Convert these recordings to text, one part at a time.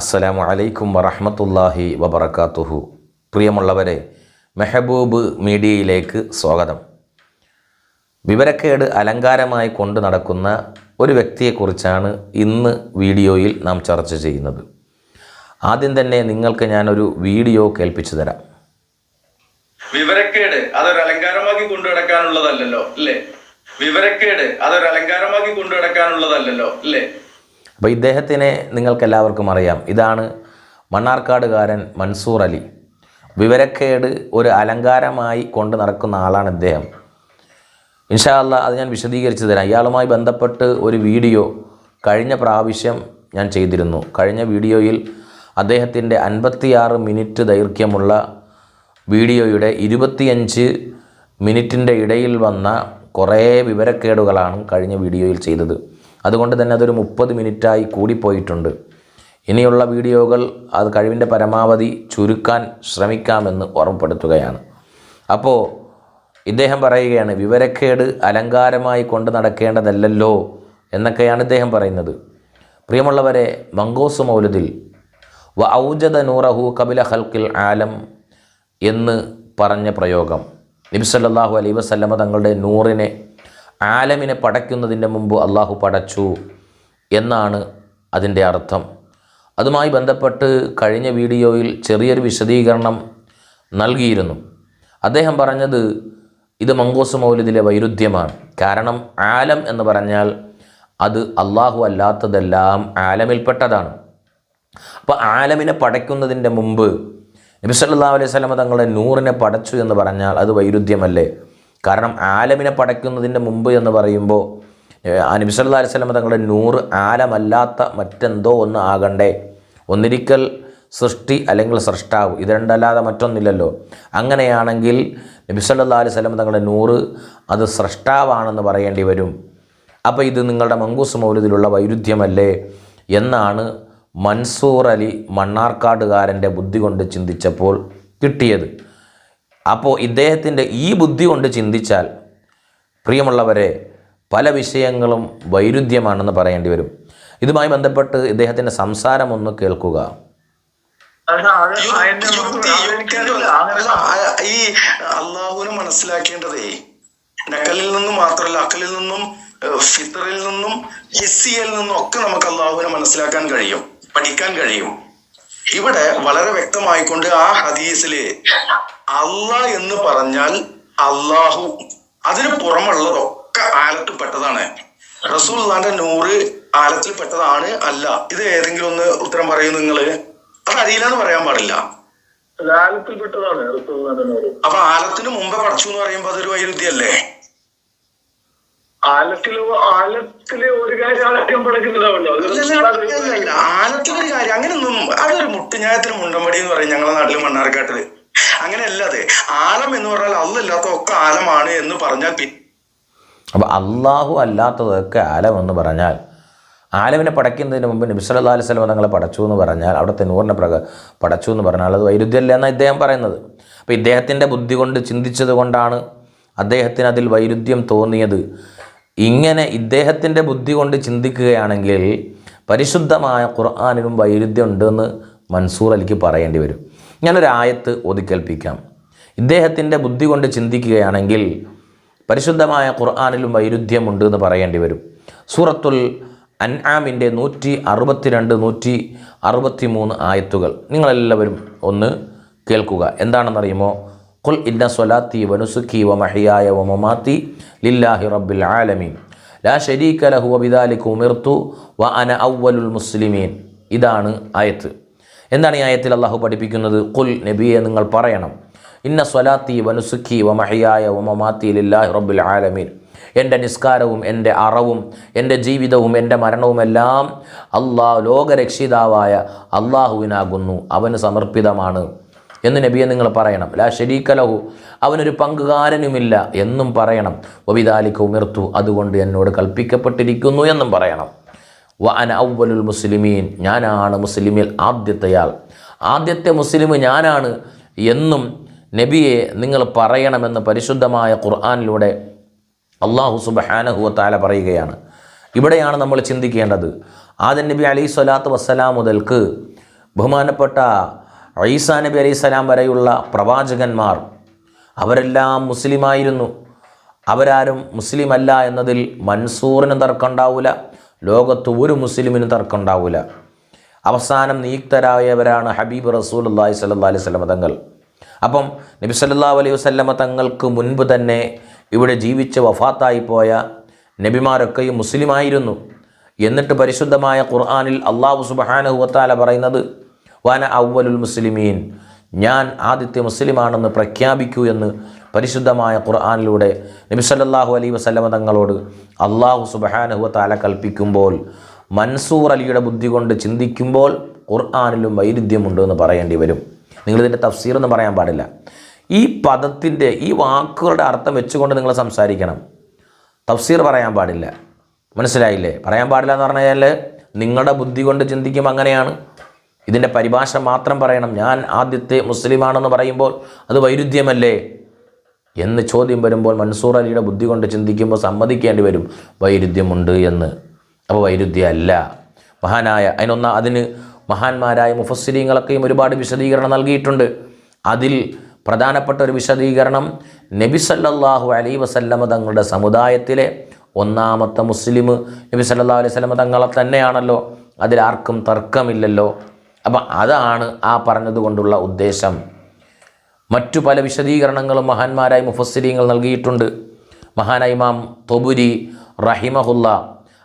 അസ്സലാമു അലൈക്കും വറഹമത്തല്ലാഹി വബർക്കാത്തുഹു പ്രിയമുള്ളവരെ മെഹബൂബ് മീഡിയയിലേക്ക് സ്വാഗതം. വിവരക്കേട് അലങ്കാരമായി കൊണ്ട് നടക്കുന്ന ഒരു വ്യക്തിയെക്കുറിച്ചാണ് ഇന്ന് വീഡിയോയിൽ നാം ചർച്ച ചെയ്യുന്നത്. ആദ്യം തന്നെ നിങ്ങൾക്ക് ഞാനൊരു വീഡിയോ കേൾപ്പിച്ചു തരാം. വിവരക്കേട് അതൊരു അലങ്കാരമാക്കി കൊണ്ടു നടക്കാനുള്ളതല്ലല്ലോ അല്ലേ? വിവരക്കേട് അതൊരു അലങ്കാരമാക്കി കൊണ്ടു നടക്കാനുള്ളതല്ലല്ലോ അല്ലേ? അപ്പോൾ ഇദ്ദേഹത്തിനെ നിങ്ങൾക്കെല്ലാവർക്കും അറിയാം. ഇതാണ് മണ്ണാർക്കാടുകാരൻ മൻസൂർ അലി. വിവരക്കേട് ഒരു അലങ്കാരമായി കൊണ്ട് നടക്കുന്ന ആളാണ് ഇദ്ദേഹം. ഇൻഷാ അല്ലാ അത് ഞാൻ വിശദീകരിച്ചു തരാം. ഇയാളുമായി ബന്ധപ്പെട്ട് ഒരു വീഡിയോ കഴിഞ്ഞ പ്രാവശ്യം ഞാൻ ചെയ്തിരുന്നു. കഴിഞ്ഞ വീഡിയോയിൽ അദ്ദേഹത്തിന്റെ അൻപത്തിയാറ് മിനിറ്റ് ദൈർഘ്യമുള്ള വീഡിയോയുടെ ഇരുപത്തിയഞ്ച് മിനിറ്റിന്റെ ഇടയിൽ വന്ന കുറേ വിവരക്കേടുകളാണ് കഴിഞ്ഞ വീഡിയോയിൽ ചെയ്തത്. അതുകൊണ്ട് തന്നെ അതൊരു മുപ്പത് മിനിറ്റായി കൂടിപ്പോയിട്ടുണ്ട് ഇനിയുള്ള വീഡിയോകൾ അത് കഴിവിന്റെ പരമാവധി ചുരുക്കാൻ ശ്രമിക്കാമെന്ന് ഓർമ്മപ്പെടുത്തുകയാണ്. അപ്പോൾ ഇദ്ദേഹം പറയുകയാണ് വിവരക്കേട് അലങ്കാരമായി കൊണ്ട് നടക്കേണ്ടതല്ലല്ലോ എന്നൊക്കെയാണ് ഇദ്ദേഹം പറയുന്നത്. പ്രിയമുള്ളവരെ മങ്കോസ് മൗലതിൽ വ ഔജദ നൂറഹു കപില ഹൽക്കിൽ ആലം എന്ന് പറഞ്ഞ പ്രയോഗം. നബിസല്ലാഹു അലൈ വസല്ലമ തങ്ങളുടെ നൂറിനെ ആലമിനെ പടയ്ക്കുന്നതിന്റെ മുമ്പ് അള്ളാഹു പടച്ചു എന്നാണ് അതിന്റെ അർത്ഥം. അതുമായി ബന്ധപ്പെട്ട് കഴിഞ്ഞ വീഡിയോയിൽ ചെറിയൊരു വിശദീകരണം നൽകിയിരുന്നു. അദ്ദേഹം പറഞ്ഞത് ഇത് മങ്കോസ് മൗലിദിലെ വൈരുദ്ധ്യമാണ്. കാരണം ആലം എന്ന് പറഞ്ഞാൽ അത് അള്ളാഹു അല്ലാത്തതെല്ലാം ആലമിൽപ്പെട്ടതാണ്. അപ്പോൾ ആലമിനെ പടയ്ക്കുന്നതിന്റെ മുമ്പ് നബി സല്ലല്ലാഹു അലൈഹി സ്വലമ തങ്ങളുടെ നൂറിനെ പടച്ചു എന്ന് പറഞ്ഞാൽ അത് വൈരുദ്ധ്യമല്ലേ? കാരണം ആലമിനെ പടയ്ക്കുന്നതിന്റെ മുമ്പ് എന്ന് പറയുമ്പോൾ ഏഹ്, അലിസ്ലമ തങ്ങളുടെ നൂറ് ആലമല്ലാത്ത മറ്റെന്തോ ഒന്ന് ആകണ്ടേ? ഒന്നിരിക്കൽ സൃഷ്ടി അല്ലെങ്കിൽ സൃഷ്ടാവ് ഇത് രണ്ടല്ലാതെ മറ്റൊന്നില്ലല്ലോ. അങ്ങനെയാണെങ്കിൽ നബി സല്ലല്ലാഹു അലൈഹി സ്വലം തങ്ങളുടെ നൂറ് അത് സൃഷ്ടാവാണെന്ന് പറയേണ്ടി വരും. അപ്പോൾ ഇത് നിങ്ങളുടെ മങ്കൂസ് മൗലിദിലുള്ള വൈരുദ്ധ്യമല്ലേ? എന്നാണ് മൻസൂർ അലി മണ്ണാർക്കാടുകാരന്റെ ബുദ്ധി കൊണ്ട് ചിന്തിച്ചപ്പോൾ കിട്ടിയത്. അപ്പോൾ ഇദ്ദേഹത്തിന്റെ ഈ ബുദ്ധി കൊണ്ട് ചിന്തിച്ചാൽ പ്രിയമുള്ളവരെ പല വിഷയങ്ങളും വൈരുദ്ധ്യമാണെന്ന് പറയേണ്ടി വരും. ഇതുമായി ബന്ധപ്പെട്ട് ഇദ്ദേഹത്തിന്റെ സംസാരം ഒന്ന് കേൾക്കുക ഈ അള്ളാഹുവിനെ മനസ്സിലാക്കേണ്ടതേ നക്കലിൽ നിന്നും മാത്രമല്ല അക്കലിൽ നിന്നും ഫിത്റിൽ ഫിത്തറിൽ നിന്നും ഹിസ്സിയിൽ നിന്നും ഒക്കെ നമുക്ക് അള്ളാഹുവിനെ മനസ്സിലാക്കാൻ കഴിയും പഠിക്കാൻ കഴിയും. ഇവിടെ വളരെ വ്യക്തമായിക്കൊണ്ട് ആ ഹദീസിൽ അള്ളാഹ് എന്ന് പറഞ്ഞാൽ അള്ളാഹു അതിന് പുറമുള്ളതൊക്കെ ആലത്തിൽ പെട്ടതാണ്. റസൂൽന്റെ നൂറ് ആലത്തിൽ പെട്ടതാണ് അല്ല. ഇത് ഏതെങ്കിലും ഒന്ന് ഉത്തരം പറയൂ നിങ്ങൾ. അത് അറിയില്ല എന്ന് പറയാൻ പാടില്ല. അപ്പൊ ആലത്തിന് മുമ്പേ പഠിച്ചു എന്ന് പറയുമ്പോ അതൊരു വൈരുദ്ധ്യല്ലേ? ആലത്തിൽ ആലത്തിൽ ഒരു കാര്യം ആലം പടക്കുന്നുണ്ടാവല്ലോ അത് അല്ലല്ല, ആലത്തിനൊരു കാര്യം അങ്ങനെയൊന്നും അതൊരു മുട്ടുഞ്ഞായത്തിന് മുണ്ടമ്പടി എന്ന് പറയും ഞങ്ങളെ നാട്ടിൽ മണ്ണാർക്കാട്ടിൽ. അങ്ങനെയല്ല അത്. ആലം എന്ന് പറഞ്ഞാൽ അല്ലല്ലാത്ത ഒക്കെ ആലമാണ് എന്ന് പറഞ്ഞാൽ പി- അപ്പോൾ അള്ളാഹു അല്ലാത്തതൊക്കെ ആലം എന്ന് പറഞ്ഞാൽ ആലമിനെ പടയ്ക്കുന്നതിന് മുമ്പ് നബി സല്ലല്ലാഹു അലൈഹി സ്വലം തങ്ങളെ പടച്ചു എന്ന് പറഞ്ഞാൽ അവിടുത്തെ നൂറിനെ പ്രക പടച്ചു എന്ന് പറഞ്ഞാൽ അത് വൈരുദ്ധ്യമല്ല എന്നാണ് ഇദ്ദേഹം പറയുന്നത്. അപ്പോൾ ഇദ്ദേഹത്തിന്റെ ബുദ്ധി കൊണ്ട് ചിന്തിച്ചത് കൊണ്ടാണ് അദ്ദേഹത്തിന് അതിൽ വൈരുദ്ധ്യം തോന്നിയത്. ഇങ്ങനെ ഇദ്ദേഹത്തിന്റെ ബുദ്ധി കൊണ്ട് ചിന്തിക്കുകയാണെങ്കിൽ പരിശുദ്ധമായ ഖുർആാനിനും വൈരുദ്ധ്യം ഉണ്ടെന്ന് മൻസൂർ അലിക്ക് പറയേണ്ടി വരും. ഞാനൊരായത്ത് ഒതുക്കേൽപ്പിക്കാം ഇദ്ദേഹത്തിന്റെ ബുദ്ധി കൊണ്ട് ചിന്തിക്കുകയാണെങ്കിൽ പരിശുദ്ധമായ ഖുർആാനിലും വൈരുദ്ധ്യമുണ്ട് എന്ന് പറയേണ്ടി വരും. സൂറത്തുൽ അൻആമിന്റെ നൂറ്റി അറുപത്തിരണ്ട് നൂറ്റി അറുപത്തി മൂന്ന് ആയത്തുകൾ. നിങ്ങളെല്ലാവരും ഒന്ന് കേൾക്കുക. എന്താണെന്നറിയുമോ? ഖുൽ ഇന്ന സ്വലാത്തി വനുസുഖി വ മഹിയായ വ മമാത്തി ലില്ലാഹി റബ്ബിൽ ആലമീൻ. ലാ ഷരീഖ ലഹു വബിദാലിക ഉമിർത്തു വ അന അവ്വലുൽ മുസ്ലിമീൻ. ഇതാണ് ആയത്ത്. എന്താണ് ഈ ആയത്തിൽ അള്ളാഹു പഠിപ്പിക്കുന്നത്? ഖുൽ നബിയെ നിങ്ങൾ പറയണം. ഇന്ന സ്വലാത്തി വനുസുഖി വമഹിയായ മഹിയായ വ മമാത്തി ലില്ലാഹി റബ്ബിൽ ആലമീൻ. എന്റെ നിസ്കാരവും എന്റെ അറവും എന്റെ ജീവിതവും എന്റെ മരണവുമെല്ലാം അള്ളാഹ് ലോകരക്ഷിതാവായ അള്ളാഹുവിനാകുന്നു അവന് സമർപ്പിതമാണ്. എന്ന് നബിയെ നിങ്ങൾ പറയണം. ലാ ഷരീക്കലഹു അവനൊരു പങ്കുകാരനുമില്ല എന്നും പറയണം. ഒബിദാലിക്ക് ഉമിർത്തു അതുകൊണ്ട് എന്നോട് കൽപ്പിക്കപ്പെട്ടിരിക്കുന്നു എന്നും പറയണം. വ അന ഔവലുൽ മുസ്ലിമീൻ. ഞാനാണ് മുസ്ലിമിൽ ആദ്യത്തെയാൾ. ആദ്യത്തെ മുസ്ലിം ഞാനാണ് എന്നും നബിയെ നിങ്ങൾ പറയണമെന്ന് പരിശുദ്ധമായ ഖുർആാനിലൂടെ അള്ളാഹു സുബഹാനഹുവ താല പറയുകയാണ്. ഇവിടെയാണ് നമ്മൾ ചിന്തിക്കേണ്ടത്. ആദ്യ നബി അലൈഹി സ്വലാത്തു വസ്സലാം മുതൽക്ക് ബഹുമാനപ്പെട്ട ഈസാ നബി അലൈഹി സ്വലാം വരെയുള്ള പ്രവാചകന്മാർ അവരെല്ലാം മുസ്ലിമായിരുന്നു. അവരാരും മുസ്ലിം അല്ല എന്നതിൽ മൻസൂറിന് തർക്കമുണ്ടാവില്ല ലോകത്ത് ഒരു മുസ്ലിമിന് തർക്കമുണ്ടാവില്ല അവസാനം നിയുക്തരായവരാണ് ഹബീബ് റസൂൽ അള്ളാഹി സല്ലാ അലൈഹി സ്വലമ തങ്ങൾ. അപ്പം നബി സല്ലാ അലൈഹി വസ്ലമ തങ്ങൾക്ക് മുൻപ് തന്നെ ഇവിടെ ജീവിച്ച് വഫാത്തായി പോയ നബിമാരൊക്കെയും മുസ്ലിമായിരുന്നു. എന്നിട്ട് പരിശുദ്ധമായ ഖുർആാനിൽ അള്ളാഹു സുബഹാനുഹുവത്താല പറയുന്നത് വാന അവലുൽ മുസ്ലിമീൻ. ഞാൻ ആദ്യത്തെ മുസ്ലിമാണെന്ന് പ്രഖ്യാപിക്കൂ എന്ന് പരിശുദ്ധമായ ഖുർആാനിലൂടെ നബിസല്ലാഹു അലൈ വസ്ലമ തങ്ങളോട് അള്ളാഹു സുബഹാനുഹുവത്താല കൽപ്പിക്കുമ്പോൾ മൻസൂർ അലിയുടെ ബുദ്ധി കൊണ്ട് ചിന്തിക്കുമ്പോൾ ഖുർആാനിലും വൈരുദ്ധ്യമുണ്ട് എന്ന് പറയേണ്ടി വരും. നിങ്ങളിതിന്റെ തഫ്സീർ എന്ന് പറയാൻ പാടില്ല. ഈ പദത്തിന്റെ ഈ വാക്കുകളുടെ അർത്ഥം വെച്ചുകൊണ്ട് നിങ്ങൾ സംസാരിക്കണം. തഫ്സീർ പറയാൻ പാടില്ല. മനസ്സിലായില്ലേ? പറയാൻ പാടില്ല എന്ന് പറഞ്ഞു കഴിഞ്ഞാൽ നിങ്ങളുടെ ബുദ്ധി കൊണ്ട് ചിന്തിക്കുമ്പോൾ അങ്ങനെയാണ്. ഇതിന്റെ പരിഭാഷ മാത്രം പറയണം. ഞാൻ ആദ്യത്തെ മുസ്ലിമാണെന്ന് പറയുമ്പോൾ അത് വൈരുദ്ധ്യമല്ലേ? എന്ന് ചോദ്യം വരുമ്പോൾ മൻസൂർ അലിയുടെ ബുദ്ധി കൊണ്ട് ചിന്തിക്കുമ്പോൾ സമ്മതിക്കേണ്ടി വരും. വൈരുദ്ധ്യമുണ്ട് എന്ന്. അപ്പോൾ വൈരുദ്ധ്യമല്ല. മഹാനായ അതിനൊന്ന അതിന് മഹാന്മാരായ മുഫസ്സിരീങ്ങളൊക്കെയും ഒരുപാട് വിശദീകരണം നൽകിയിട്ടുണ്ട്. അതിൽ പ്രധാനപ്പെട്ട ഒരു വിശദീകരണം നബി സല്ലല്ലാഹു അലൈ വസല്ലമ തങ്ങളുടെ സമുദായത്തിലെ ഒന്നാമത്തെ മുസ്ലിം നബി സല്ലാ അലൈഹി വസല്ലമ തങ്ങളെ തന്നെയാണല്ലോ. അതിലാർക്കും തർക്കമില്ലല്ലോ. അപ്പം അതാണ് ആ പറഞ്ഞതുകൊണ്ടുള്ള ഉദ്ദേശം. മറ്റു പല വിശദീകരണങ്ങളും മഹാന്മാരായ മുഫസ്സിരീങ്ങൾ നൽകിയിട്ടുണ്ട്. മഹാനായ ഇമാം തൊബുരി റഹിമഹുല്ല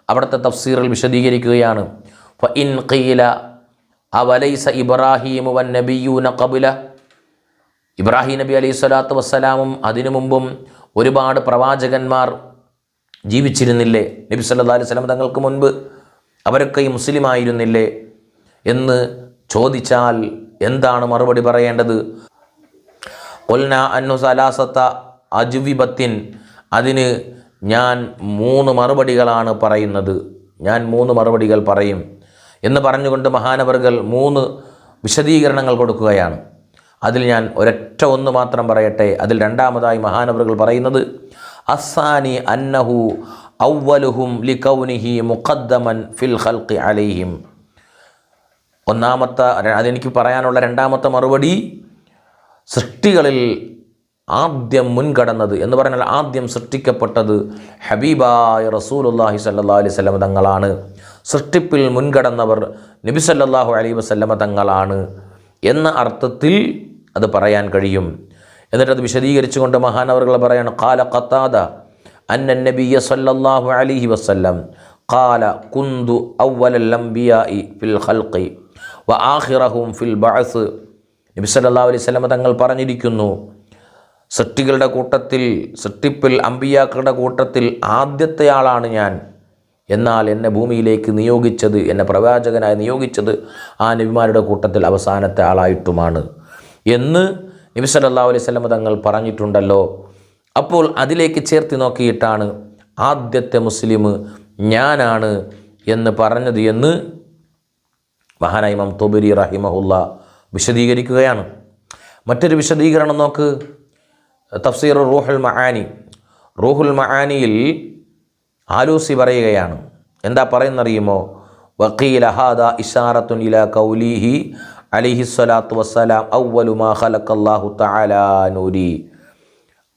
അവിടുത്തെ തഫ്സീറിൽ വിശദീകരിക്കുകയാണ്. ഫ ഇൻ ഖീല അവലൈസ ഇബ്രാഹീമു വൻ നബിയൂന കബുല ഇബ്രാഹിം നബി അലൈഹി സ്വലാത്തു വസ്സലാമും അതിനു മുമ്പും ഒരുപാട് പ്രവാചകന്മാർ ജീവിച്ചിരുന്നില്ലേ? നബി സല്ലാ അലൈഹി സ്വലം തങ്ങൾക്ക് മുൻപ് അവരൊക്കെ മുസ്ലിമായിരുന്നില്ലേ എന്ന് ചോദിച്ചാൽ എന്താണ് മറുപടി പറയേണ്ടത്? കൊൽന അന്നു സലാസത്ത അജുവിബത്തിൻ. അതിന് ഞാൻ മൂന്ന് മറുപടികളാണ് പറയുന്നത്. ഞാൻ മൂന്ന് മറുപടികൾ പറയും എന്ന് പറഞ്ഞുകൊണ്ട് മഹാനവർകൾ മൂന്ന് വിശദീകരണങ്ങൾ കൊടുക്കുകയാണ്. അതിൽ ഞാൻ ഒരൊറ്റ ഒന്ന് മാത്രം പറയട്ടെ. അതിൽ രണ്ടാമതായി മഹാനവറുകൾ പറയുന്നത് അസാനി അന്നഹു ഔവലുഹും ലികൗനിഹി മുഖദ്ദമൻ ഫിൽ ഖൽഖി അലൈഹിം. ഒന്നാമത്തെ അതെനിക്ക് പറയാനുള്ള രണ്ടാമത്തെ മറുപടി സൃഷ്ടികളിൽ ആദ്യം മുൻകടന്നത് എന്ന് പറഞ്ഞാൽ ആദ്യം സൃഷ്ടിക്കപ്പെട്ടത് ഹബീബായ റസൂലുല്ലാഹി സല്ലാ അലൈഹി സ്വലമ തങ്ങളാണ്. സൃഷ്ടിപ്പിൽ മുൻകടന്നവർ നബി സല്ലാഹു അലൈഹി വസല്ലമ തങ്ങളാണ് എന്ന അർത്ഥത്തിൽ അത് പറയാൻ കഴിയും. എന്നിട്ടത് വിശദീകരിച്ചുകൊണ്ട് മഹാനവറുകൾ പറയാണ് കാല ഖത്താദ അന്ന നബിയ സല്ലാഹു അലൈഹി വസല്ലം. കാല കുന്തു അവലൽ അംബിയാഇ ഫിൽ ഖൽഖി. വ ആഖിറഹും ഫിൽ ബഅസ്. നബി സല്ലല്ലാഹു അലൈഹി വസല്ലം തങ്ങൾ പറഞ്ഞിരിക്കുന്നു സൃഷ്ടികളുടെ കൂട്ടത്തിൽ സൃഷ്ടിപ്പിൽ അമ്പിയാക്കളുടെ കൂട്ടത്തിൽ ആദ്യത്തെ ആളാണ് ഞാൻ. എന്നാൽ എന്നെ ഭൂമിയിലേക്ക് നിയോഗിച്ചത് എന്നെ പ്രവാചകനായി നിയോഗിച്ചത് ആ നബിമാരുടെ കൂട്ടത്തിൽ അവസാനത്തെ ആളായിട്ടുമാണ്. എന്ന് നബി സല്ലല്ലാഹു അലൈഹി വസല്ലം തങ്ങൾ പറഞ്ഞിട്ടുണ്ടല്ലോ. അപ്പോൾ അതിലേക്ക് ചേർത്ത് നോക്കിയിട്ടാണ് ആദ്യത്തെ മുസ്ലിം ഞാനാണ് എന്ന് പറഞ്ഞത് എന്ന് മഹാനായ ഇമാം തൊബരി റഹിമഹുല്ല വിശദീകരിക്കുകയാണ്. മറ്റൊരു വിശദീകരണം നോക്ക്. തഫ്സീർ റൂഹുൽ മഹാനി റൂഹുൽ മഹാനിയിൽ ആലൂസി പറയുകയാണ്. എന്താ പറയുന്നറിയുമോ? വക്കീൽ അഹാദ ഇഷാറത്തുൻ ഇല കൗലിഹി അലിഹി സ്വലാത്തു വസ്സലാം ഔവലു മാ ഖലഖല്ലാഹു തആല നൂരി.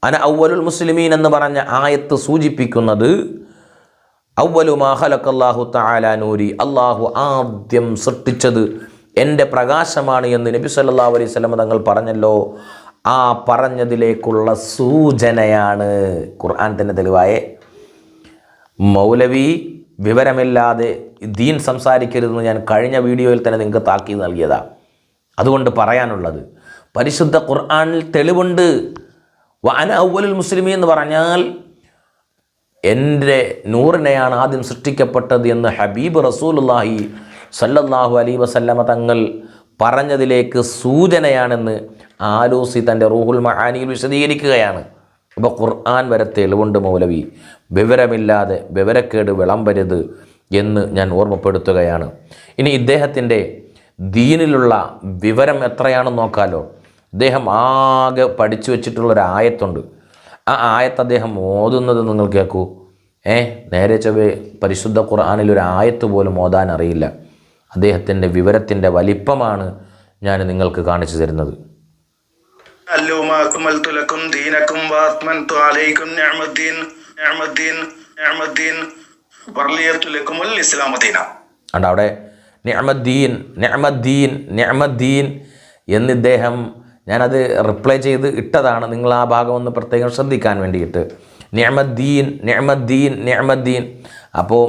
അന ഔവലുൽ മുസ്ലിമീൻ എന്ന് പറഞ്ഞ ആയത്ത് സൂചിപ്പിക്കുന്നത് ഔവലു മാ ഖലഖല്ലാഹു തആല നൂരി. അള്ളാഹു ആദ്യം സൃഷ്ടിച്ചത് എന്റെ പ്രകാശമാണ് എന്ന് നബി സല്ലാ അലൈഹി സ്വലമ തങ്ങൾ പറഞ്ഞല്ലോ. ആ പറഞ്ഞതിലേക്കുള്ള സൂചനയാണ് ഖുർആൻ തന്നെ തെളിവായേ. മൗലവി വിവരമില്ലാതെ ദീൻ സംസാരിക്കരുതെന്ന് ഞാൻ കഴിഞ്ഞ വീഡിയോയിൽ തന്നെ നിങ്ങൾക്ക് താക്കി നൽകിയതാ. അതുകൊണ്ട് പറയാനുള്ളത് പരിശുദ്ധ ഖുർആനിൽ തെളിവുണ്ട്. വാന ഔവലുൽ മുസ്ലിമി എന്ന് പറഞ്ഞാൽ എന്റെ നൂറിനെയാണ് ആദ്യം സൃഷ്ടിക്കപ്പെട്ടത് എന്ന് ഹബീബ് റസൂലുല്ലാഹി സല്ലല്ലാഹു അലൈ വസല്ലമ തങ്ങൾ പറഞ്ഞതിലേക്ക് സൂചനയാണെന്ന് ആലൂസി തന്റെ റൂഹുൽ മഹാനിയിൽ വിശദീകരിക്കുകയാണ്. ഇപ്പോൾ ഖുർആൻ വരെ തെളിവുണ്ട് മൗലവി. വിവരമില്ലാതെ വിവരക്കേട് വിളമ്പരുത് എന്ന് ഞാൻ ഓർമ്മപ്പെടുത്തുകയാണ്. ഇനി ഇദ്ദേഹത്തിന്റെ ദീനിലുള്ള വിവരം എത്രയാണെന്ന് നോക്കാലോ. അദ്ദേഹം ആകെ പഠിച്ചു വെച്ചിട്ടുള്ളൊരു ആയത്തുണ്ട് ആ ആയത്ത് അദ്ദേഹം ഓതുന്നത് നിങ്ങൾ കേൾക്കൂ ഏ നേരെ ചൊവ്വ പരിശുദ്ധ ഖുർആാനിൽ ഒരു ആയത്ത് പോലും ഓതാൻ അറിയില്ല. അദ്ദേഹത്തിന്റെ വിവരത്തിന്റെ വലിപ്പമാണ് ഞാൻ നിങ്ങൾക്ക് കാണിച്ചു തരുന്നത്. അവിടെ? നിഅമദ്ദീൻ നിഅമദ്ദീൻ നിഅമദ്ദീൻ എന്നദ്ദേഹം ഞാനത് റിപ്ലൈ ചെയ്ത് ഇട്ടതാണ്. നിങ്ങൾ ആ ഭാഗം ഒന്ന് പ്രത്യേകം ശ്രദ്ധിക്കാൻ വേണ്ടിയിട്ട്. നിയമദ്ദീൻ നിയമദ്ദീൻ നിയമദ്ദീൻ അപ്പോൾ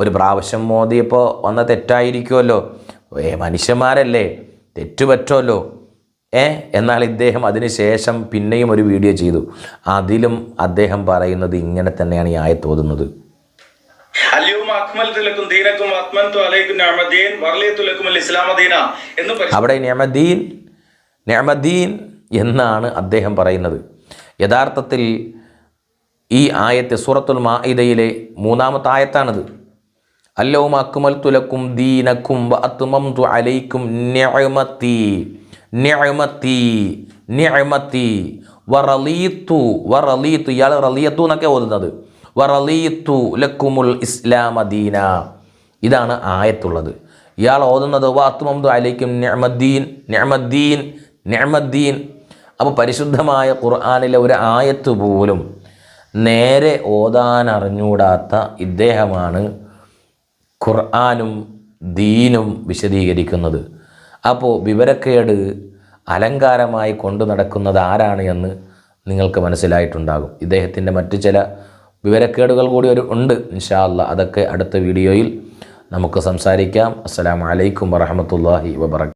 ഒരു പ്രാവശ്യം മോദി മോദിയപ്പോൾ വന്ന തെറ്റായിരിക്കുമല്ലോ. ഏ മനുഷ്യന്മാരല്ലേ? തെറ്റുപറ്റുമല്ലോ ഏ എന്നാൽ ഇദ്ദേഹം അതിന് ശേഷം പിന്നെയും ഒരു വീഡിയോ ചെയ്തു. അതിലും അദ്ദേഹം പറയുന്നത് ഇങ്ങനെ തന്നെയാണ് ഈ എന്ന് പരിശുദ്ധ അവിടെ നിയമദ്ദീൻ നിയമദ്ദീൻ എന്നാണ് അദ്ദേഹം പറയുന്നത്. യഥാർത്ഥത്തിൽ ഈ ആയത്ത് സൂറത്തുൽ മാഇദയിലെ മൂന്നാമത്തെ ആയത്താണിത്. അല്ലവും അക്കുമൽ തുലക്കും ദീനക്കും അത്തുമം തു അലൈക്കും ഇയാൾ എന്നൊക്കെ ഓതുന്നത്. വറലീത്തു ലക്കുമുൽ ഇസ്ലാമ ദീന. ഇതാണ് ആയത്തുള്ളത്. ഇയാൾ ഓതുന്നത് വാത്തുമംദു അലൈക്കും നിഅമദ്ദീൻ നിഅമദ്ദീൻ നിഅമദ്ദീൻ. അപ്പോൾ പരിശുദ്ധമായ ഖുർആാനിലെ ഒരു ആയത്ത് പോലും നേരെ ഓതാൻ അറിഞ്ഞൂടാത്ത ഇദ്ദേഹമാണ് ഖുർആാനും ദീനും വിശദീകരിക്കുന്നത്. അപ്പോൾ വിവരക്കേട് അലങ്കാരമായി കൊണ്ടു നടക്കുന്നത് ആരാണ് എന്ന് നിങ്ങൾക്ക് മനസ്സിലായിട്ടുണ്ടാകും. ഇദ്ദേഹത്തിന്റെ മറ്റു ചില വിവരക്കേടുകൾ കൂടി ഒരു ഉണ്ട് ഇൻഷാല്ല അതൊക്കെ അടുത്ത വീഡിയോയിൽ നമുക്ക് സംസാരിക്കാം. അസ്സാം വലൈക്കും വറഹമത്തല്ലാഹി വബറക